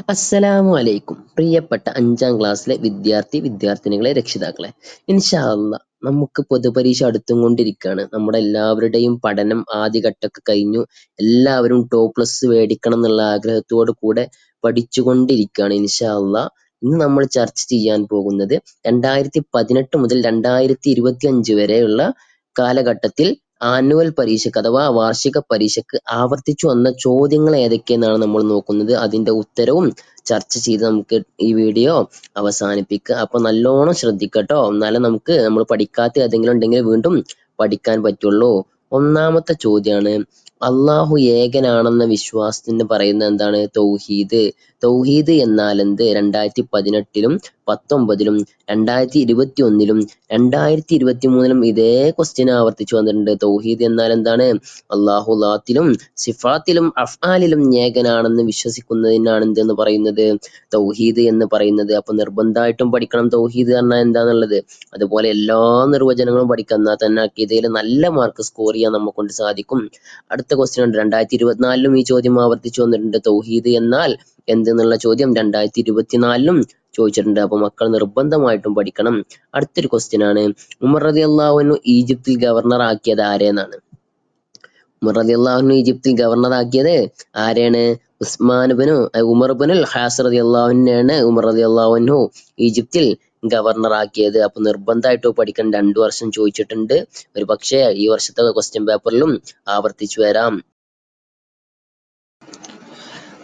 അസ്സലാമു അലൈക്കും പ്രിയപ്പെട്ട അഞ്ചാം ക്ലാസ്സിലെ വിദ്യാർത്ഥി വിദ്യാർത്ഥിനികളെ രക്ഷിതാക്കളെ ഇൻഷാല്ല നമുക്ക് പൊതുപരീക്ഷ അടുത്തും കൊണ്ടിരിക്കുകയാണ്. നമ്മുടെ എല്ലാവരുടെയും പഠനം ആദ്യഘട്ടമൊക്കെ കഴിഞ്ഞു. എല്ലാവരും ടോപ്പ് പ്ലസ് മേടിക്കണം എന്നുള്ള ആഗ്രഹത്തോടു കൂടെ പഠിച്ചുകൊണ്ടിരിക്കുകയാണ് ഇൻഷാല്ല ഇന്ന് നമ്മൾ ചർച്ച ചെയ്യാൻ പോകുന്നത് രണ്ടായിരത്തി പതിനെട്ട് മുതൽ രണ്ടായിരത്തി ഇരുപത്തി അഞ്ച് വരെയുള്ള കാലഘട്ടത്തിൽ ആനുവൽ പരീക്ഷയ്ക്ക് അഥവാ വാർഷിക പരീക്ഷയ്ക്ക് ആവർത്തിച്ചു വന്ന ചോദ്യങ്ങൾ ഏതൊക്കെയെന്നാണ് നമ്മൾ നോക്കുന്നത്. അതിന്റെ ഉത്തരവും ചർച്ച ചെയ്ത് നമുക്ക് ഈ വീഡിയോ അവസാനിപ്പിക്കുക അപ്പൊ നല്ലോണം ശ്രദ്ധിക്കട്ടോ. എന്നാലേ നമുക്ക് നമ്മൾ പഠിക്കാത്ത ഏതെങ്കിലും ഉണ്ടെങ്കിൽ വീണ്ടും പഠിക്കാൻ പറ്റുള്ളൂ. ഒന്നാമത്തെ ചോദ്യമാണ് അള്ളാഹു ഏകനാണെന്ന വിശ്വാസത്തിന് പറയുന്നത് എന്താണ്? തൗഹീദ്. തൗഹീദ് എന്നാൽ എന്ത്? രണ്ടായിരത്തി പതിനെട്ടിലും പത്തൊമ്പതിലും രണ്ടായിരത്തി ഇരുപത്തി ഒന്നിലും രണ്ടായിരത്തി ഇരുപത്തി മൂന്നിലും ഇതേ ക്വസ്റ്റ്യൻ ആവർത്തിച്ചു വന്നിട്ടുണ്ട്. തൗഹീദ് എന്നാൽ എന്താണ്? അള്ളാഹു ലാത്തിലും സിഫാത്തിലും അഫ്ആലിലും ഏകനാണെന്ന് വിശ്വസിക്കുന്നതിനാണ് എന്തെന്ന് പറയുന്നത്? തൗഹീദ് എന്ന് പറയുന്നത്. അപ്പൊ നിർബന്ധമായിട്ടും പഠിക്കണം തൗഹീദ് പറഞ്ഞാൽ എന്താന്നുള്ളത്? അതുപോലെ എല്ലാ നിർവചനങ്ങളും പഠിക്കാം തന്നെ അക്കീതയിൽ നല്ല മാർക്ക് സ്കോർ ചെയ്യാൻ നമ്മെ കൊണ്ട് സാധിക്കും. അടുത്ത ക്വസ്റ്റ്യൻ ഉണ്ട്. രണ്ടായിരത്തി ഇരുപത്തിനാലിലും ഈ ചോദ്യം ആവർത്തിച്ചു വന്നിട്ടുണ്ട്. തൗഹീദ് എന്നാൽ എന്തെന്നുള്ള ചോദ്യം രണ്ടായിരത്തി ഇരുപത്തിനാലിലും ചോദിച്ചിട്ടുണ്ട്. അപ്പൊ മക്കൾ നിർബന്ധമായിട്ടും പഠിക്കണം. അടുത്തൊരു ക്വസ്റ്റ്യൻ ആണ്. ഉമർ റതി അള്ളാഹുനു ഈജിപ്തിൽ ഗവർണർ ആക്കിയത് ആരെന്നാണ് ഉമർ റതി അള്ളാഹുനു ഈജിപ്തിൽ ഗവർണർ ആക്കിയത് ആരെയാണ്? ഉസ്മാൻ ഉസ്മാനുബനു ഉമർ ബനുൽ ഹാസ് റതി അള്ളാഹുനാണ് ഉമർ റതി അള്ളാഹുനു ഈജിപ്തിൽ ഗവർണർ ആക്കിയത്. അപ്പൊ നിർബന്ധമായിട്ട് പഠിക്കണം രണ്ടു വർഷം ചോദിച്ചിട്ടുണ്ട്. ഒരു പക്ഷേ ഈ വർഷത്തെ ക്വസ്റ്റ്യൻ പേപ്പറിലും ആവർത്തിച്ചു വരാം.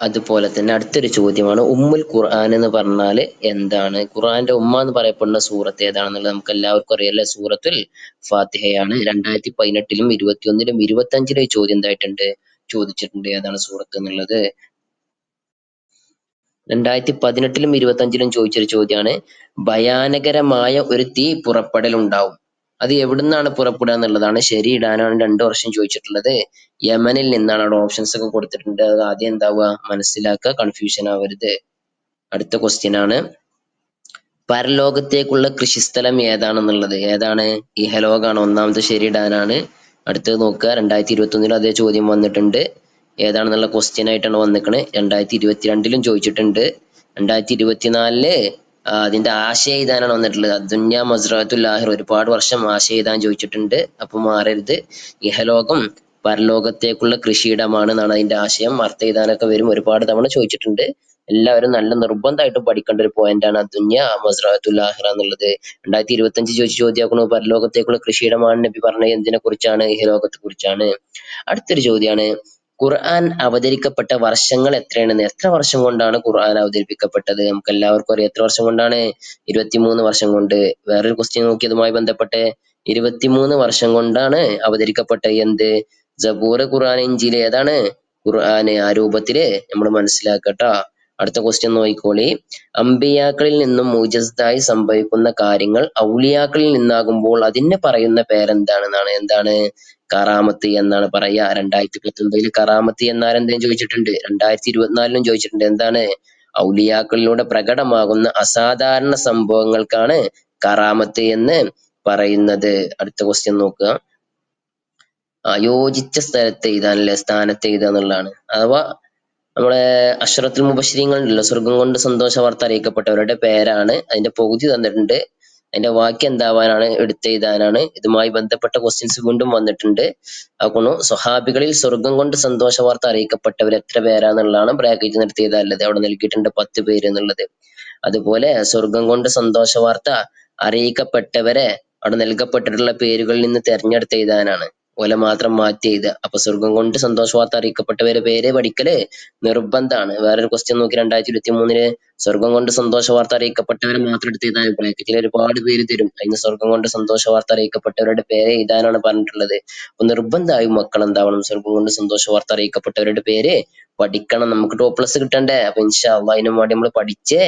അതുപോലെ തന്നെ അടുത്തൊരു ചോദ്യമാണ് ഉമ്മുൽ ഖുർആൻ എന്ന് പറഞ്ഞാൽ എന്താണ്? ഖുർആന്റെ ഉമ്മ എന്ന് പറയപ്പെടുന്ന സൂറത്ത് ഏതാണെന്നുള്ളത് നമുക്ക് എല്ലാവർക്കും അറിയാലോ സൂറത്തുൽ ഫാത്തിഹയാണ്. രണ്ടായിരത്തി പതിനെട്ടിലും ഇരുപത്തിയൊന്നിലും ഇരുപത്തി അഞ്ചിലും ഈ ചോദ്യം എന്തായിട്ടുണ്ട്? ചോദിച്ചിട്ടുണ്ട് ഏതാണ് സൂറത്ത് എന്നുള്ളത്. രണ്ടായിരത്തി പതിനെട്ടിലും ഇരുപത്തി അഞ്ചിലും ചോദിച്ചൊരു ചോദ്യമാണ് ഭയാനകരമായ ഒരു തീ പുറപ്പെടൽ ഉണ്ടാവും അത് എവിടുന്നാണ് പുറപ്പെടുക എന്നുള്ളതാണ് ശരി ഇടാനാണ് രണ്ടു വർഷം ചോദിച്ചിട്ടുള്ളത്. യമനിൽ നിന്നാണ് അവിടെ ഓപ്ഷൻസ് ഒക്കെ കൊടുത്തിട്ടുണ്ട്. അത് ആദ്യം എന്താവുക? മനസ്സിലാക്കുക. കൺഫ്യൂഷൻ ആവരുത്. അടുത്ത ക്വസ്റ്റ്യൻ ആണ്. പരലോകത്തേക്കുള്ള കൃഷിസ്ഥലം ഏതാണെന്നുള്ളത്? ഏതാണ്? ഇഹലോകാണ്. ഒന്നാമത്തെ ശരി ഇടാനാണ്. അടുത്തത് നോക്കുക. രണ്ടായിരത്തി ഇരുപത്തി ഒന്നിൽ അതേ ചോദ്യം വന്നിട്ടുണ്ട്. ഏതാണെന്നുള്ള ക്വസ്റ്റ്യൻ ആയിട്ടാണ് വന്നിക്കണ്. രണ്ടായിരത്തി ഇരുപത്തിരണ്ടിലും ചോദിച്ചിട്ടുണ്ട്. രണ്ടായിരത്തി ഇരുപത്തിനാലിൽ അതിന്റെ ആശയ എഴുതാനാണ് വന്നിട്ടുള്ളത്. അദ്ദുന്യ മസ്റത്തുൽ ലാഹിർ ഒരുപാട് വർഷം ആശയ എഴുതാൻ ചോദിച്ചിട്ടുണ്ട്. അപ്പൊ മാറരുത്. ഇഹലോകം പരലോകത്തേക്കുള്ള കൃഷിയിടമാണ് എന്നാണ് അതിന്റെ ആശയം. അർത്ഥം എഴുതാനൊക്കെ വരും. ഒരുപാട് തവണ ചോദിച്ചിട്ടുണ്ട്. എല്ലാവരും നല്ല നിർബന്ധമായിട്ട് പഠിക്കേണ്ട ഒരു പോയിന്റ് ആണ് അദ്ദുന്യ മസ്റത്തുൽ ലാഹിറ എന്നുള്ളത്. രണ്ടായിരത്തി ഇരുപത്തി അഞ്ച് ചോദിച്ച് ചോദ്യമാക്കണു പരലോകത്തേക്കുള്ള കൃഷിയിടമാണ് നബി പറഞ്ഞത് എന്തിനെ കുറിച്ചാണ് ഇഹലോകത്തെ കുറിച്ചാണ് അടുത്തൊരു ചോദ്യമാണ് ഖുർആൻ അവതരിക്കപ്പെട്ട വർഷങ്ങൾ എത്രയാണെന്ന് എത്ര വർഷം കൊണ്ടാണ് ഖുർആൻ അവതരിപ്പിക്കപ്പെട്ടത്? നമുക്ക് എല്ലാവർക്കും അറിയാം എത്ര വർഷം കൊണ്ടാണ്? ഇരുപത്തിമൂന്ന് വർഷം കൊണ്ട്. വേറൊരു ക്വസ്റ്റ്യൻ നോക്കി അതുമായി ബന്ധപ്പെട്ട് ഇരുപത്തിമൂന്ന് വർഷം കൊണ്ടാണ് അവതരിക്കപ്പെട്ട എന്ത്? ജബൂർ ഖുർആൻ ഇഞ്ചിൽ ഏതാണ്? ഖുർആൻ ആ രൂപത്തിൽ നമ്മൾ മനസ്സിലാക്കട്ടോ. അടുത്ത ക്വസ്റ്റ്യൻ നോക്കിക്കോളി. അമ്പിയാക്കളിൽ നിന്നും മുജസ്തായി സംഭവിക്കുന്ന കാര്യങ്ങൾ ഔലിയാക്കളിൽ നിന്നാകുമ്പോൾ അതിനെ പറയുന്ന പേരെന്താണെന്നാണ്? എന്താണ്? കറാമത്ത് എന്നാണ് പറയാ രണ്ടായിരത്തി പത്തൊമ്പതിൽ കറാമത്ത് എന്നാൽ എന്തെങ്കിലും ചോദിച്ചിട്ടുണ്ട്? രണ്ടായിരത്തി ഇരുപത്തിനാലിലും ചോദിച്ചിട്ടുണ്ട്. എന്താണ്? ഔലിയാക്കളിലൂടെ പ്രകടമാകുന്ന അസാധാരണ സംഭവങ്ങൾക്കാണ് കറാമത്ത് എന്ന് പറയുന്നത്. അടുത്ത ക്വസ്റ്റ്യൻ നോക്കുക. അയോജിച്ച യോജിച്ച സ്ഥലത്ത് എഴുതാനല്ലേ? സ്ഥാനത്ത് എഴുതുക അഥവാ നമ്മളെ അഷ്റത്തുൽ മുബശ്ശരീങ്ങൾ ഉണ്ടല്ലോ സ്വർഗം കൊണ്ട് സന്തോഷ വാർത്ത അറിയിക്കപ്പെട്ടവരുടെ പേരാണ്. അതിന്റെ പകുതി തന്നിട്ടുണ്ട്. അതിന്റെ വാക്യം എന്താവാനാണ് എടുത്തെഴുതാനാണ് ഇതുമായി ബന്ധപ്പെട്ട ക്വസ്റ്റ്യൻസ് വീണ്ടും വന്നിട്ടുണ്ട്. അതുകൊണ്ട് സ്വഹാബികളിൽ സ്വർഗം കൊണ്ട് സന്തോഷ വാർത്ത അറിയിക്കപ്പെട്ടവർ എത്ര പേരാന്നുള്ളതാണ് ബ്രാക്കറ്റ് നിർത്തി എഴുതാനുള്ളത്. അവിടെ നൽകിയിട്ടുണ്ട് പത്ത് പേര് എന്നുള്ളത്. അതുപോലെ സ്വർഗം കൊണ്ട് സന്തോഷ വാർത്ത അറിയിക്കപ്പെട്ടവരെ അവിടെ നൽകപ്പെട്ടിട്ടുള്ള പേരുകളിൽ നിന്ന് തെരഞ്ഞെടുത്ത് എഴുതാനാണ്. ഓലെ മാത്രം മാറ്റി എഴുതുക. അപ്പൊ സ്വർഗം കൊണ്ട് സന്തോഷവാർത്ത അറിയിക്കപ്പെട്ടവരെ പേര് പഠിക്കൽ നിർബന്ധമാണ്. വേറൊരു ക്വസ്റ്റ്യൻ നോക്കി രണ്ടായിരത്തി ഇരുപത്തി മൂന്നിൽ സ്വർഗം കൊണ്ട് സന്തോഷ വാർത്ത അറിയിക്കപ്പെട്ടവരെ മാത്രം എടുത്ത് എഴുതാൻ ബ്രാക്കറ്റിൽ ഒരുപാട് പേര് തരും. അതിന് സ്വർഗം കൊണ്ട് സന്തോഷ വാർത്ത അറിയിക്കപ്പെട്ടവരുടെ പേരെ എഴുതാനാണ് പറഞ്ഞിട്ടുള്ളത്. അപ്പൊ നിർബന്ധമായും മക്കൾ എന്താവണം? സ്വർഗം കൊണ്ട് സന്തോഷ വാർത്ത അറിയിക്കപ്പെട്ടവരുടെ പേര് പഠിക്കണം. നമുക്ക് ടോപ്പ് പ്ലസ് കിട്ടണ്ടേ? അപ്പൊ ഇൻഷാ അള്ളാ അതിനും വേണ്ടി നമ്മൾ പഠിച്ചേ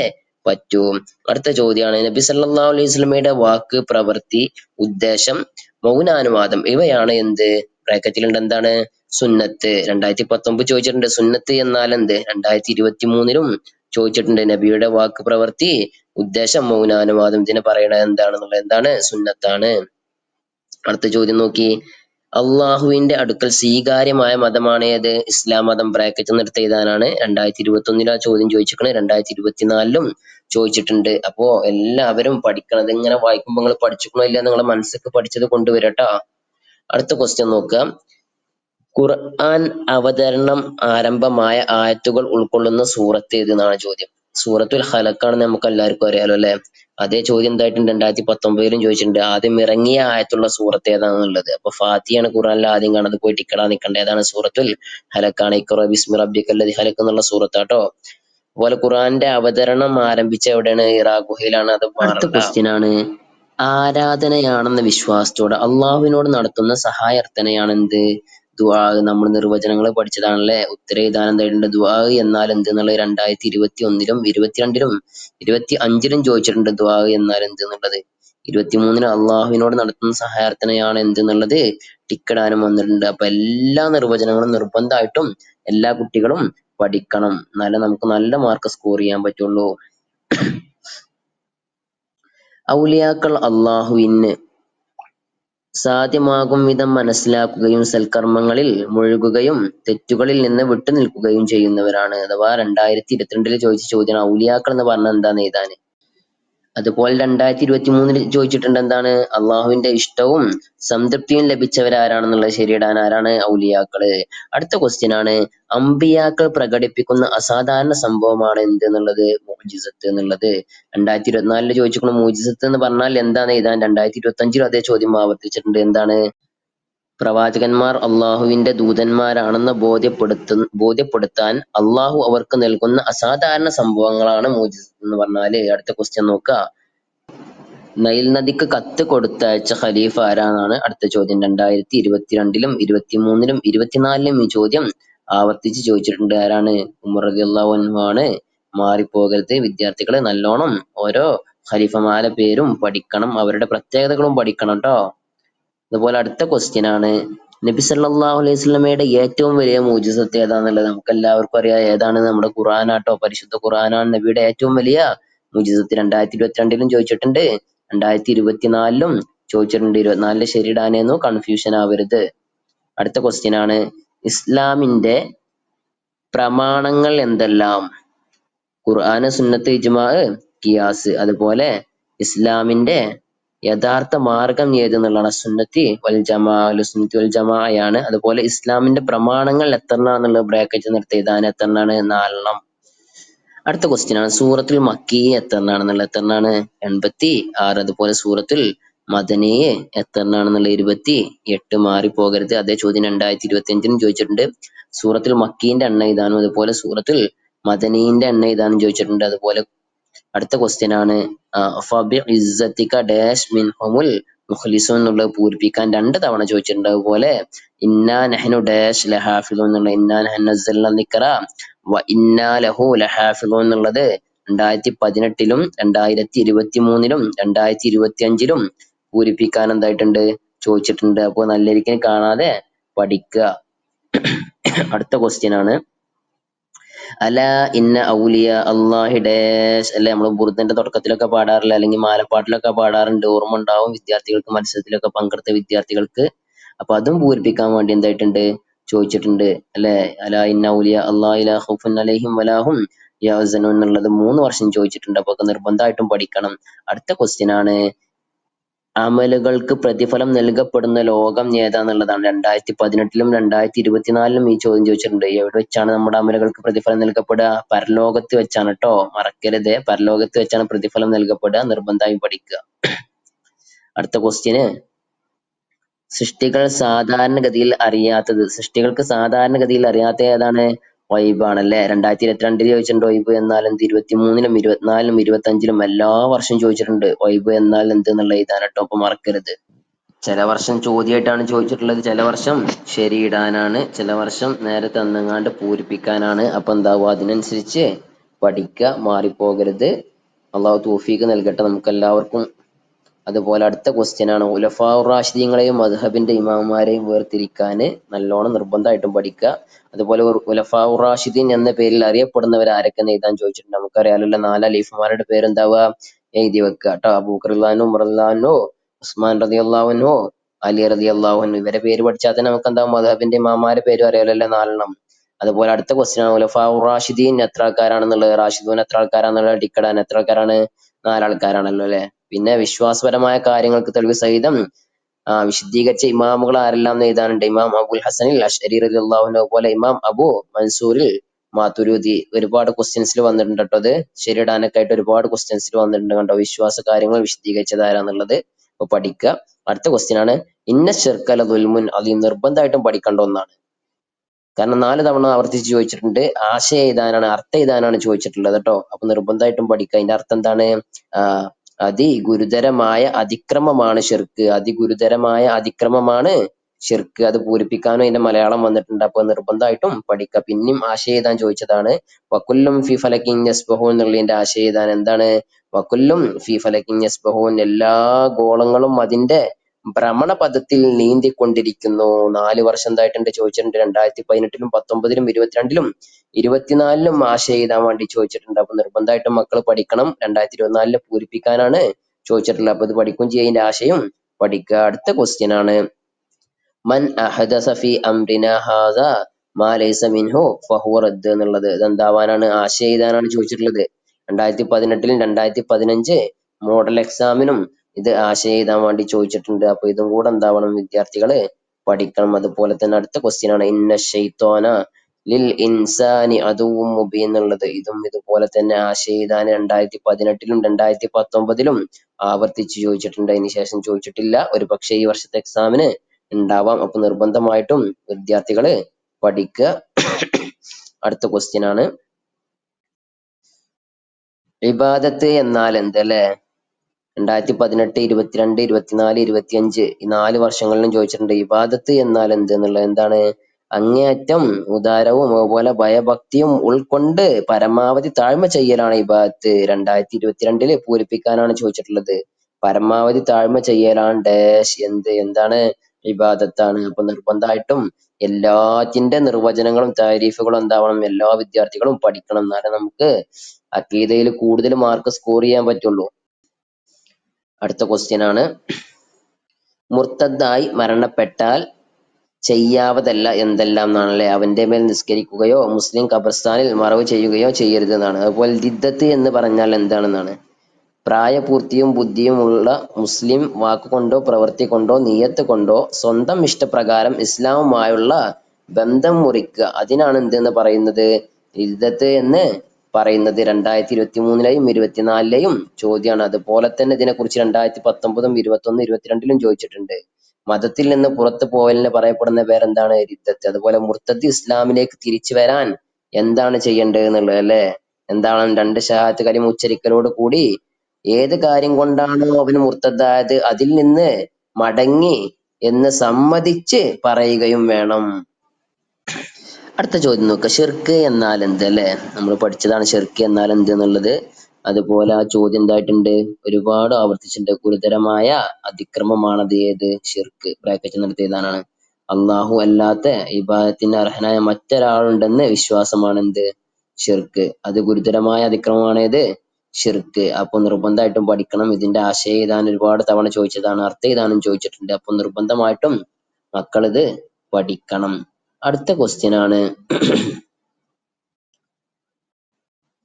പറ്റൂ. അടുത്ത ചോദ്യമാണ്. നബി സല്ലല്ലാഹു അലൈഹി വസല്ലമയുടെ വാക്ക് പ്രവൃത്തി ഉദ്ദേശം മൗനാനുവാദം. ഇവയാണ് എന്ത്? ബ്രാക്കറ്റിലുണ്ട് എന്താണ്? സുന്നത്ത്. രണ്ടായിരത്തി പത്തൊമ്പത് ചോദിച്ചിട്ടുണ്ട്. സുന്നത്ത് എന്നാൽ എന്ത് രണ്ടായിരത്തി ഇരുപത്തി മൂന്നിലും ചോദിച്ചിട്ടുണ്ട്. നബിയുടെ വാക്ക് പ്രവൃത്തി ഉദ്ദേശം മൗനാനുവാദം. ഇതിനെ പറയണത് എന്താണെന്നുള്ളത്? എന്താണ്? സുന്നത്താണ്. അടുത്ത ചോദ്യം നോക്കി. അള്ളാഹുവിന്റെ അടുക്കൽ സ്വീകാര്യമായ മതമാണ് ഏത്? ഇസ്ലാം മതം. ബ്രാക്കറ്റ് നിർത്തി എഴുതാനാണ്. രണ്ടായിരത്തി ഇരുപത്തി ഒന്നിൽ ആ ചോദ്യം ചോദിച്ചിരിക്കണത്. രണ്ടായിരത്തി ഇരുപത്തിനാലിലും ചോദിച്ചിട്ടുണ്ട്. അപ്പോ എല്ലാവരും പഠിക്കണം. ഇതിങ്ങനെ വായിക്കുമ്പോൾ നിങ്ങൾ പഠിച്ചിക്കണോ ഇല്ല നിങ്ങളെ മനസ്സിലേക്ക് പഠിച്ചത് കൊണ്ടുവരട്ടോ. അടുത്ത ക്വസ്റ്റ്യൻ നോക്കുക ഖുർആൻ അവതരണം ആരംഭമായ ആയത്തുകൾ ഉൾക്കൊള്ളുന്ന സൂറത്ത് ഏത് എന്നാണ് ചോദ്യം? സൂറത്തുൽ ഹലക്കാണെന്ന് നമുക്ക് എല്ലാവർക്കും അറിയാലോ അല്ലെ? അതേ ചോദ്യം എന്തായിട്ടുണ്ട്? രണ്ടായിരത്തി പത്തൊമ്പതിലും ചോദിച്ചിട്ടുണ്ട്. ആദ്യം ഇറങ്ങിയ ആയത്തുള്ള സൂറത്ത് ഏതാണെന്നുള്ളത്? അപ്പൊ ഫാത്തിയാണ് ഖുർആനിൽ ആദ്യം കാണുന്നത്. പോയി ടിക്കടാ നിൽക്കേണ്ടത് ഏതാണ് സൂറത്തുൽ ഹലക്കാണ് ഇഖ്റ ബിസ്മി റബ്ബിക്കല്ലതി ഹലക്ക് എന്നുള്ള സൂറത്താട്ടോ. അതുപോലെ ഖുറാന്റെ അവതരണം ആരംഭിച്ച എവിടെയാണ്? ഇറാ ഗുഹയിലാണ്. അത് അടുത്ത ക്വസ്റ്റ്യൻ ആണ്. ആരാധനയാണെന്ന വിശ്വാസത്തോടെ അള്ളാഹുവിനോട് നടത്തുന്ന സഹായാർത്ഥനയാണ് എന്ത് ദുആ നമ്മൾ നിർവചനങ്ങൾ പഠിച്ചതാണല്ലേ? ഉത്തരവിധാനം തേടേണ്ട ദുആ എന്നാൽ എന്ത് എന്നുള്ളത് രണ്ടായിരത്തി ഇരുപത്തി ഒന്നിലും ഇരുപത്തിരണ്ടിലും ഇരുപത്തി അഞ്ചിലും ചോദിച്ചിട്ടുണ്ട് ദുആ എന്നാൽ എന്ത് എന്നുള്ളത്. ഇരുപത്തിമൂന്നിന് അള്ളാഹുവിനോട് നടത്തുന്ന സഹായാർത്ഥനയാണ് എന്ത് എന്നുള്ളത് ടിക്കടാനും വന്നിട്ടുണ്ട്. അപ്പൊ എല്ലാ നിർവചനങ്ങളും നിർബന്ധമായിട്ടും എല്ലാ കുട്ടികളും പഠിക്കണം. എന്നാലേ നമുക്ക് നല്ല മാർക്ക് സ്കോർ ചെയ്യാൻ പറ്റുള്ളൂ. ഔലിയാക്കൾ അള്ളാഹുവിന് സാധ്യമാകും വിധം മനസ്സിലാക്കുകയും സൽക്കർമ്മങ്ങളിൽ മുഴുകുകയും തെറ്റുകളിൽ നിന്ന് വിട്ടുനിൽക്കുകയും ചെയ്യുന്നവരാണ്. അഥവാ രണ്ടായിരത്തി ഇരുപത്തിരണ്ടിൽ ചോദിച്ച ചോദ്യമാണ് ഔലിയാക്കൾ എന്ന് പറഞ്ഞാൽ എന്താന്ന് എഴുതാന് അതുപോലെ രണ്ടായിരത്തി ഇരുപത്തി മൂന്നിൽ ചോദിച്ചിട്ടുണ്ട് എന്താണ്? അള്ളാഹുവിന്റെ ഇഷ്ടവും സംതൃപ്തിയും ലഭിച്ചവരാരാണെന്നുള്ളത് ശരിയിടാൻ ആരാണ്? ഔലിയാക്കൾ. അടുത്ത ക്വസ്റ്റ്യൻ ആണ്. അമ്പിയാക്കൾ പ്രകടിപ്പിക്കുന്ന അസാധാരണ സംഭവമാണ് എന്ത് എന്നുള്ളത് മോജിസത്ത് എന്നുള്ളത്. രണ്ടായിരത്തി ഇരുപത്തിനാലിൽ ചോദിച്ചിരിക്കുന്ന മോജിസത്ത് എന്ന് പറഞ്ഞാൽ എന്താണ്? ഇതാ രണ്ടായിരത്തി ഇരുപത്തി അഞ്ചിലും അതേ ചോദ്യം ആവർത്തിച്ചിട്ടുണ്ട്. എന്താണ്? പ്രവാചകന്മാർ അള്ളാഹുവിന്റെ ദൂതന്മാരാണെന്ന് ബോധ്യപ്പെടുത്തു ബോധ്യപ്പെടുത്താൻ അള്ളാഹു അവർക്ക് നൽകുന്ന അസാധാരണ സംഭവങ്ങളാണ് മോചിസ് എന്ന് പറഞ്ഞാൽ. അടുത്ത ക്വസ്റ്റ്യൻ നോക്കുക നൈൽ നദിക്ക് കത്ത് കൊടുത്തയച്ച ഖലീഫ ആരാന്നാണ് അടുത്ത ചോദ്യം. രണ്ടായിരത്തി ഇരുപത്തിരണ്ടിലും ഇരുപത്തിമൂന്നിലും ഇരുപത്തിനാലിലും ഈ ചോദ്യം ആവർത്തിച്ച് ചോദിച്ചിട്ടുണ്ട്. ആരാണ്? ഉമർ ആണ്. മാറിപ്പോകരുത്. വിദ്യാർത്ഥികളെ നല്ലോണം ഓരോ ഖലീഫമാരെ പേരും പഠിക്കണം. അവരുടെ പ്രത്യേകതകളും പഠിക്കണം ട്ടോ. അതുപോലെ അടുത്ത question ആണ്. നബി സല്ലല്ലാഹു അലൈഹി വസല്ലമയുടെ ഏറ്റവും വലിയ മൂജിസത്ത് ഏതാന്നുള്ളത് നമുക്ക് എല്ലാവർക്കും അറിയാം. ഏതാണ് നമ്മുടെ ഖുർആനാട്ടോ പരിശുദ്ധ ഖുർആനാണ് നബിയുടെ ഏറ്റവും വലിയ മൂജിസത്ത്. രണ്ടായിരത്തി ഇരുപത്തിരണ്ടിലും ചോദിച്ചിട്ടുണ്ട്. രണ്ടായിരത്തി ഇരുപത്തിനാലിലും ചോദിച്ചിട്ടുണ്ട്. ഇരുപത്തിനാലിലെ ശരിയിടാനേന്നു കൺഫ്യൂഷൻ ആവരുത്. അടുത്ത question ആണ്. ഇസ്ലാമിന്റെ പ്രമാണങ്ങൾ എന്തെല്ലാം? ഖുർആന് സുന്നത്ത് ഇജ്മാ ഖിയാസ് അതുപോലെ ഇസ്ലാമിന്റെ യഥാർത്ഥ മാർഗം ഏതെന്നുള്ളതാണ് സുന്നത്തി വൽ ജമാ സുന്നത്തി വൽ ജമാഅയാണ് അതുപോലെ ഇസ്ലാമിന്റെ പ്രമാണങ്ങൾ എത്രണ്ണാന്നുള്ളത് ബ്രാക്കറ്റ് നിർത്തി എഴുതാൻ എത്രണ്ണാണ് നാലെണ്ണം. അടുത്ത ക്വസ്റ്റ്യൻ ആണ് സൂറത്തുൽ മക്കി എത്രണ്ണാണെന്നുള്ളത് എത്രണ്ണാണ് എൺപത്തി ആറ് അതുപോലെ സൂറത്തുൽ മദനി എത്രണ്ണാണെന്നുള്ള ഇരുപത്തി എട്ട് മാറി പോകരുത് അതേ ചോദ്യം രണ്ടായിരത്തി ഇരുപത്തി അഞ്ചിനും ചോദിച്ചിട്ടുണ്ട്. സൂറത്തുൽ മക്കീന്റെ എണ്ണ ഇതാനും അതുപോലെ സൂറത്തുൽ മദനീന്റെ എണ്ണ ഇതാനും ചോദിച്ചിട്ടുണ്ട്. അതുപോലെ അടുത്ത question ആണ്. ആ, ഫബി ഡാഷ് മിൻഹുമുൽ മുഖ്ലിസൂൻ എന്നുള്ളത് പൂരിപ്പിക്കാൻ രണ്ട് തവണ ചോദിച്ചിട്ടുണ്ട്. ഇന്നാ നഹ്നു വ ലഹു എന്നുള്ളത് രണ്ടായിരത്തി പതിനെട്ടിലും രണ്ടായിരത്തി ഇരുപത്തി മൂന്നിലും രണ്ടായിരത്തി ഇരുപത്തി അഞ്ചിലും പൂരിപ്പിക്കാൻ എന്തായിട്ടുണ്ട്? ചോദിച്ചിട്ടുണ്ട്. അപ്പോൾ നല്ല രീതിക്ക് കാണാതെ പഠിക്കുക. അടുത്ത question ആണ്. അല ഇന്ന ഔലിയ അള്ളാഹി ഡാഷ് അല്ലെ നമ്മൾ ബുർദന്റെ തുടക്കത്തിലൊക്കെ പാടാറില്ല? അല്ലെങ്കിൽ മാലപ്പാട്ടിലൊക്കെ പാടാറുണ്ട്. ഓർമ്മ ഉണ്ടാവും വിദ്യാർത്ഥികൾക്ക് മത്സരത്തിലൊക്കെ പങ്കെടുത്ത വിദ്യാർത്ഥികൾക്ക്. അപ്പൊ അതും പൂരിപ്പിക്കാൻ വേണ്ടി എന്തായിട്ടുണ്ട്? ചോദിച്ചിട്ടുണ്ട്. അല്ലെ അല ഇന്ന ഔലിയ അള്ളാഹി ലാ ഖൗഫുൻ അലൈഹിം വലാഹും യാസനു എന്നുള്ളത് മൂന്ന് വർഷം ചോദിച്ചിട്ടുണ്ട്. അപ്പൊ നിർബന്ധമായിട്ടും പഠിക്കണം. അടുത്ത ക്വസ്റ്റ്യൻ ആണ് അമലുകൾക്ക് പ്രതിഫലം നൽകപ്പെടുന്ന ലോകം ഏതാന്നുള്ളതാണ്. രണ്ടായിരത്തി പതിനെട്ടിലും രണ്ടായിരത്തി ഇരുപത്തിനാലിലും ഈ ചോദ്യം ചോദിച്ചിട്ടുണ്ട്. എവിടെ വെച്ചാണ് നമ്മുടെ അമലുകൾക്ക് പ്രതിഫലം നൽകപ്പെടുക? പരലോകത്ത് വെച്ചാണ് ട്ടോ. മറക്കരുത്. പരലോകത്ത് വെച്ചാണ് പ്രതിഫലം നൽകപ്പെടുക. നിർബന്ധായും പഠിക്കുക. അടുത്ത ക്വസ്റ്റ്യന് സൃഷ്ടികൾ സാധാരണഗതിയിൽ അറിയാത്തത്. സൃഷ്ടികൾക്ക് സാധാരണഗതിയിൽ അറിയാത്ത ഏതാണ്? വൈബാണല്ലേ രണ്ടായിരത്തി ഇരുപത്തിരണ്ടിൽ ചോദിച്ചിട്ടുണ്ട് വൈബ് എന്നാൽ എന്ത് ഇരുപത്തിമൂന്നിലും ഇരുപത്തിനാലിലും ഇരുപത്തഞ്ചിലും എല്ലാ വർഷവും ചോദിച്ചിട്ടുണ്ട് വൈബ് എന്നാൽ എന്ത് എന്നുള്ള എഴുതാനട്ടോ അപ്പൊ മറക്കരുത്. ചില വർഷം ചോദ്യമായിട്ടാണ് ചോദിച്ചിട്ടുള്ളത് ചില വർഷം ശരിയിടാനാണ് ചില വർഷം നേരെ തന്നങ്ങാണ്ട് പൂരിപ്പിക്കാനാണ്. അപ്പൊ എന്താവും? അതിനനുസരിച്ച് പഠിക്കുക മാറിപ്പോകരുത്. അള്ളാഹു തൂഫീക്ക് നൽകട്ടെ. നമുക്ക് എല്ലാവർക്കും അതുപോലെ അടുത്ത ക്വസ്റ്റ്യൻ ആണ്. ഉലഫാ റാഷിദീങ്ങളെയും മദ്ഹബിന്റെ ഇമാമാരെയും വേർതിരിക്കാൻ നല്ലോണം നിർബന്ധമായിട്ടും പഠിക്കുക. അതുപോലെ ഉലഫാ റാഷിദീൻ എന്ന പേരിൽ അറിയപ്പെടുന്നവർ ആരൊക്കെ എഴുതാൻ ചോദിച്ചിട്ടുണ്ട്. നമുക്കറിയാലോ നാല് അലീഫുമാരുടെ പേരെന്താവുക? എഴുതി വെക്കുക കേട്ടോ. അബൂഖർലാനോ ഉമർലാനോ ഉസ്മാൻ റതി അള്ളാഹുനോ അലി റതി അള്ളാഹുനോ ഇവരെ പേര് പഠിച്ചാൽ തന്നെ നമുക്ക് എന്താ മദ്ഹബിന്റെ ഇമാമാരെ പേര് അറിയാലോ നാലെണ്ണം. അതുപോലെ അടുത്ത ക്വസ്റ്റ്യൻ ആണ്. ഉലഫാഉ റാഷിദീൻ എത്ര ആൾക്കാരാണെന്നുള്ളത്? റാഷിദൂൻ എത്ര ആൾക്കാരാണെന്നുള്ളത്? ടിക്കടാൻ എത്ര ആൾക്കാരാണ്? നാലാൾക്കാരാണല്ലോ അല്ലെ? പിന്നെ വിശ്വാസപരമായ കാര്യങ്ങൾക്ക് തെളിവ് സഹിതം വിശദീകരിച്ച ഇമാമുകൾ ആരെല്ലാം എന്ന് എഴുതാനുണ്ട്? ഇമാം അബുൽ ഹസനിൽ അഷ്അരി റളിയല്ലാഹു പോലെ ഇമാം അബു മൻസൂരിൽ മാതുരുതി ഒരുപാട് ക്വസ്റ്റ്യൻസിൽ വന്നിട്ടുണ്ട് കേട്ടോ അത്. ശരിയിടാനൊക്കെ ആയിട്ട് ഒരുപാട് ക്വസ്റ്റ്യൻസിൽ വന്നിട്ടുണ്ട് കണ്ടോ? വിശ്വാസ കാര്യങ്ങൾ വിശദീകരിച്ചത് ആരാന്നുള്ളത്? അപ്പൊ പഠിക്കുക അടുത്ത ക്വസ്റ്റ്യൻ ആണ്. ഇന്ന ഷിർക്കല ദുൽമുൻ അത് നിർബന്ധമായിട്ടും പഠിക്കേണ്ട ഒന്നാണ്. കാരണം നാല് തവണ ആവർത്തിച്ച് ചോദിച്ചിട്ടുണ്ട്. ആശയം എഴുതാനാണ് അർത്ഥം എഴുതാനാണ് ചോദിച്ചിട്ടുള്ളത് കേട്ടോ. അപ്പൊ നിർബന്ധമായിട്ടും പഠിക്കുക അതിന്റെ അർത്ഥം എന്താണ്? അതിഗുരുതരമായ അതിക്രമമാണ് ഷിർക്ക്. അതിഗുരുതരമായ അതിക്രമമാണ് ഷിർക്ക്. അത് പൂരിപ്പിക്കാനും അതിന്റെ മലയാളം വന്നിട്ടുണ്ട്. അപ്പൊ നിർബന്ധമായിട്ടും പഠിക്കുക. പിന്നെയും ആശയം ചോദിച്ചതാണ് വക്കുല്ലും ഫി ഫലക്കിൻ യസ്ബഹു എന്നുള്ളതിന്റെ ആശയം എന്താണ്? വക്കുല്ലും ഫി ഫലക്കിൻ യസ്ബഹൂൻ എല്ലാ ഗോളങ്ങളും അതിന്റെ ഭ്രമണപഥത്തിൽ നീന്തിക്കൊണ്ടിരിക്കുന്നു. നാല് വർഷം എന്തായിട്ടുണ്ട് ചോദിച്ചിട്ടുണ്ട്. രണ്ടായിരത്തി പതിനെട്ടിലും പത്തൊമ്പതിലും ഇരുപത്തിരണ്ടിലും ഇരുപത്തിനാലിലും ആശയം എഴുതാൻ വേണ്ടി ചോദിച്ചിട്ടുണ്ട്. അപ്പൊ നിർബന്ധമായിട്ടും മക്കൾ പഠിക്കണം. രണ്ടായിരത്തി ഇരുപത്തിനാലിൽ പൂരിപ്പിക്കാനാണ് ചോദിച്ചിട്ടുള്ളത്. അപ്പൊ ഇത് പഠിക്കും ചെയ്യും ഇതിന്റെ ആശയം. പഠിക്കുക. അടുത്ത ക്വസ്റ്റ്യൻ ആണ്. മൻ അഹദസ ഫി അംറിന ഹാദ മാ ലൈസ റദ്ദ് എന്നുള്ളത്. ഇതെന്താവാനാണ്? ആശയം എഴുതാനാണ് ചോദിച്ചിട്ടുള്ളത്. രണ്ടായിരത്തി പതിനെട്ടിലും രണ്ടായിരത്തി പതിനഞ്ച് മോഡൽ എക്സാമിനും ഇത് ആശയം എഴുതാൻ വേണ്ടി ചോദിച്ചിട്ടുണ്ട്. അപ്പൊ ഇതും കൂടെ എന്താവണം വിദ്യാർത്ഥികൾ? പഠിക്കണം. അതുപോലെ തന്നെ അടുത്ത ക്വസ്റ്റ്യൻ ആണ്. ഇന്ന ഷെയ്ത്തോന ലിൽ ഇൻസാനി അതുവും മുബീൻ എന്നുള്ളത്. ഇതും ഇതുപോലെ തന്നെ ആശയം എഴുതാൻ രണ്ടായിരത്തി പതിനെട്ടിലും രണ്ടായിരത്തി പത്തൊമ്പതിലും ആവർത്തിച്ച് ചോദിച്ചിട്ടുണ്ട്. അതിന് ശേഷം ചോദിച്ചിട്ടില്ല. ഒരു പക്ഷേ ഈ വർഷത്തെ എക്സാമിന് ഉണ്ടാവാം. അപ്പൊ നിർബന്ധമായിട്ടും വിദ്യാർത്ഥികൾ പഠിക്കുക. അടുത്ത ക്വസ്റ്റ്യൻ ആണ്. ഇബാദത്ത് എന്നാൽ എന്ത് അല്ലെ? രണ്ടായിരത്തി പതിനെട്ട് ഇരുപത്തിരണ്ട് ഇരുപത്തിനാല് ഇരുപത്തിയഞ്ച് ഈ നാല് വർഷങ്ങളിലും ചോദിച്ചിട്ടുണ്ട്. ഇബാദത്ത് എന്നാൽ എന്ത് എന്നുള്ളത്? എന്താണ്? അങ്ങേയറ്റം ഉദാരവും അതുപോലെ ഭയഭക്തിയും ഉൾക്കൊണ്ട് പരമാവധി താഴ്മ ചെയ്യലാണ് ഇബാദത്ത് രണ്ടായിരത്തി ഇരുപത്തിരണ്ടിൽ പൂരിപ്പിക്കാനാണ് ചോദിച്ചിട്ടുള്ളത്. പരമാവധി താഴ്മ ചെയ്യലാണ് ഡാഷ് എന്ത്? എന്താണ് ഇബാദത്താണ് അപ്പൊ നിർബന്ധമായിട്ടും എല്ലാറ്റിന്റെ നിർവചനങ്ങളും താരീഫുകളും എന്താവണം? എല്ലാ വിദ്യാർത്ഥികളും പഠിക്കണം. എന്നാലേ നമുക്ക് അക്കീതയിൽ കൂടുതൽ മാർക്ക് സ്കോർ ചെയ്യാൻ പറ്റുള്ളൂ. അടുത്ത ക്വസ്റ്റ്യൻ ആണ്. മുർത്തദ്ദായി മരണപ്പെട്ടാൽ ചെയ്യാവതല്ല എന്തെല്ലാം എന്നാണല്ലേ അവന്റെ മേൽ നിസ്കരിക്കുകയോ മുസ്ലിം ഖബർസ്ഥാനിൽ മറവ് ചെയ്യുകയോ ചെയ്യരുത് എന്നാണ് അതുപോലെ ദിദ്ദത്ത് എന്ന് പറഞ്ഞാൽ എന്താണെന്നാണ്? പ്രായപൂർത്തിയും ബുദ്ധിയും ഉള്ള മുസ്ലിം വാക്കുകൊണ്ടോ പ്രവൃത്തി കൊണ്ടോ നീയത്ത് കൊണ്ടോ സ്വന്തം ഇഷ്ടപ്രകാരം ഇസ്ലാമുമായുള്ള ബന്ധം മുറിക്കുക. അതിനാണ് എന്തെന്ന് പറയുന്നത്? ദിദ്ദത്ത് എന്ന് പറയുന്നത് രണ്ടായിരത്തി ഇരുപത്തി മൂന്നിലെയും ഇരുപത്തിനാലിലെയും ചോദ്യമാണ് അതുപോലെ തന്നെ ഇതിനെക്കുറിച്ച് രണ്ടായിരത്തി പത്തൊമ്പതും ഇരുപത്തൊന്നും ഇരുപത്തിരണ്ടിലും ചോദിച്ചിട്ടുണ്ട്. മതത്തിൽ നിന്ന് പുറത്തു പോവലിന് പറയപ്പെടുന്ന പേരെന്താണ്? രിദ്ദത്ത് അതുപോലെ മുർത്തദ് ഇസ്ലാമിലേക്ക് തിരിച്ചു വരാൻ എന്താണ് ചെയ്യേണ്ടത് എന്നുള്ളത് അല്ലെ? എന്താണ് രണ്ട് ഷഹാത്ത് കലിമ ഉച്ചരിക്കലോട് കൂടി ഏത് കാര്യം കൊണ്ടാണോ അവന് മുർത്തദ്ദായത് അതിൽ നിന്ന് മടങ്ങി എന്ന് സമ്മതിച്ച് പറയുകയും വേണം. അടുത്ത ചോദ്യം നോക്കുക ഷിർക്ക് എന്നാൽ എന്ത് അല്ലെ? നമ്മൾ പഠിച്ചതാണ് ഷിർക്ക് എന്നാൽ എന്ത് എന്നുള്ളത്. അതുപോലെ ആ ചോദ്യം എന്തായിട്ടുണ്ട്? ഒരുപാട് ആവർത്തിച്ചിട്ടുണ്ട്. ഗുരുതരമായ അതിക്രമമാണത് ഏത്? ഷിർക്ക് ബ്രാക്കറ്റ് നടത്തിയതാണ് അള്ളാഹു അല്ലാത്ത ഇബാദത്തിന് അർഹനായ മറ്റൊരാളുണ്ടെന്ന് വിശ്വാസമാണ് എന്ത്? ഷിർക്ക് അത് ഗുരുതരമായ അതിക്രമമാണ് ഏത്? ഷിർക്ക് അപ്പൊ നിർബന്ധമായിട്ടും പഠിക്കണം. ഇതിന്റെ ആശയം ഏതാണ് ഒരുപാട് തവണ ചോദിച്ചതാണ്. അർത്ഥം എഴുതാനും ചോദിച്ചിട്ടുണ്ട്. അപ്പൊ നിർബന്ധമായിട്ടും മക്കൾ ഇത് പഠിക്കണം. അടുത്ത question ആണ്.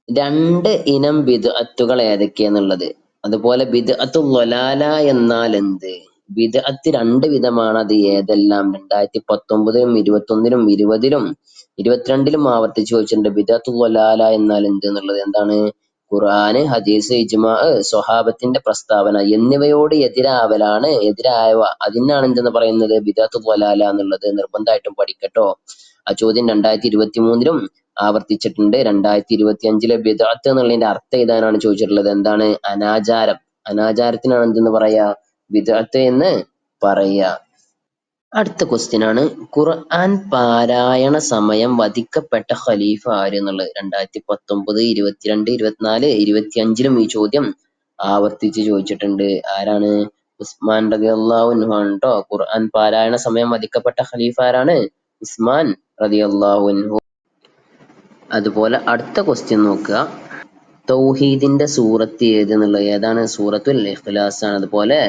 രണ്ട് ഇനം ബിദ്അത്തുകൾ ഏതൊക്കെയാന്നുള്ളത്? അതുപോലെ ബിദ്അത്തു ളലാല എന്നാൽ എന്ത്? ബിദ്അത്ത് രണ്ട് വിധമാണ് അത് ഏതെല്ലാം? രണ്ടായിരത്തി പത്തൊമ്പതിലും ഇരുപത്തൊന്നിലും ഇരുപതിലും ഇരുപത്തിരണ്ടിലും ആവർത്തിച്ച് ചോദിച്ചിട്ടുണ്ട്. ബിദ്അത്തു ളലാല എന്നാൽ എന്ത് എന്നുള്ളത് എന്താണ്? ഖുർആന് ഹദീസ് ഇജ്മാ സ്വഹാബത്തിന്റെ പ്രസ്താവന എന്നിവയോട് എതിരാവലാണ് എതിരായവ അതിനാണ് എന്തെന്ന് പറയുന്നത്? ബിദാത്ത് ളലാല എന്നുള്ളത് നിർബന്ധമായിട്ടും പഠിക്കട്ടോ ആ ചോദ്യം രണ്ടായിരത്തി ഇരുപത്തി മൂന്നിലും ആവർത്തിച്ചിട്ടുണ്ട്. രണ്ടായിരത്തി ഇരുപത്തി അഞ്ചിലെ ബിദാത്ത് എന്നുള്ളതിന്റെ അർത്ഥം ഇതാനാണ് ചോദിച്ചിട്ടുള്ളത്? എന്താണ്? അനാചാരം. അനാചാരത്തിനാണ് എന്തെന്ന് പറയാ? ബിദാത്ത് എന്ന് പറയാ. അടുത്ത question ആണ്. ഖുർആൻ പാരായണ സമയം വധിക്കപ്പെട്ട ഖലീഫ ആര് എന്നുള്ളത്. രണ്ടായിരത്തി പത്തൊമ്പത് ഇരുപത്തിരണ്ട് ഇരുപത്തിനാല് ഇരുപത്തിയഞ്ചിലും ഈ ചോദ്യം ആവർത്തിച്ച് ചോദിച്ചിട്ടുണ്ട്. ആരാണ്? ഉസ്മാൻ റളിയല്ലാഹു അൻഹു ആണ് ട്ടോ. ഖുർആൻ പാരായണ സമയം വധിക്കപ്പെട്ട ഖലീഫ ആരാണ്? ഉസ്മാൻ റളിയല്ലാഹു അൻഹു. അതുപോലെ അടുത്ത ക്വസ്റ്റ്യൻ നോക്കുക. തൗഹീദിന്റെ സൂറത്ത് ഏത് എന്നുള്ളത്? ഏതാണ്? സൂറത്തുൽ ഇഖ്ലാസ് ആണ്. അതുപോലെ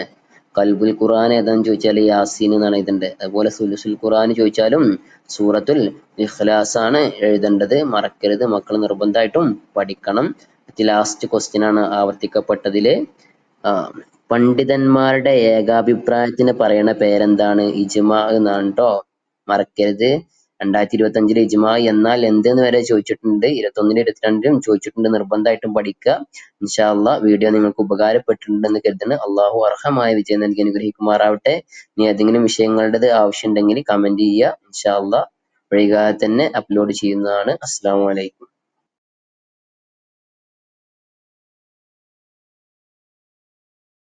കൽബുൽ ഖുർആൻ ഏതാന്ന് ചോദിച്ചാൽ യാസീൻ എന്നാണ് എഴുതേണ്ടത്. അതുപോലെ സുലുസുൽ ഖുർആൻ ചോദിച്ചാലും സൂറത്തുൽ ഇഖ്ലാസ് ആണ് എഴുതേണ്ടത്. മറക്കരുത്. മക്കൾ നിർബന്ധമായിട്ടും പഠിക്കണം. ലാസ്റ്റ് ക്വസ്റ്റ്യൻ ആണ് ആവർത്തിക്കപ്പെട്ടതിൽ. ആ പണ്ഡിതന്മാരുടെ ഏകാഭിപ്രായത്തിന് പറയണ പേരെന്താണ്? ഇജ്മാ എന്നാണ് ട്ടോ. മറക്കരുത്. രണ്ടായിരത്തി ഇരുപത്തഞ്ചിലെ ഇജ്മാ എന്നാൽ എന്ത് എന്ന് വരെ ചോദിച്ചിട്ടുണ്ട്? ഇരുപത്തൊന്നിലും ഇരുപത്തിരണ്ടിലും ചോദിച്ചിട്ടുണ്ട്. നിർബന്ധമായിട്ടും പഠിക്കുക. ഇൻഷാ അള്ളാ വീഡിയോ നിങ്ങൾക്ക് ഉപകാരപ്പെട്ടിട്ടുണ്ടെന്ന് കരുതുന്നു. അള്ളാഹു അർഹമായ വിജയം നൽകി അനുഗ്രഹിക്കുമാറാവട്ടെ. ഇനി ഏതെങ്കിലും വിഷയങ്ങളുടേത് ആവശ്യമുണ്ടെങ്കിൽ കമന്റ് ചെയ്യുക. ഇൻഷാ അള്ളാ വൈകാതെ തന്നെ അപ്ലോഡ് ചെയ്യുന്നതാണ്. അസ്സലാമു അലൈക്കും.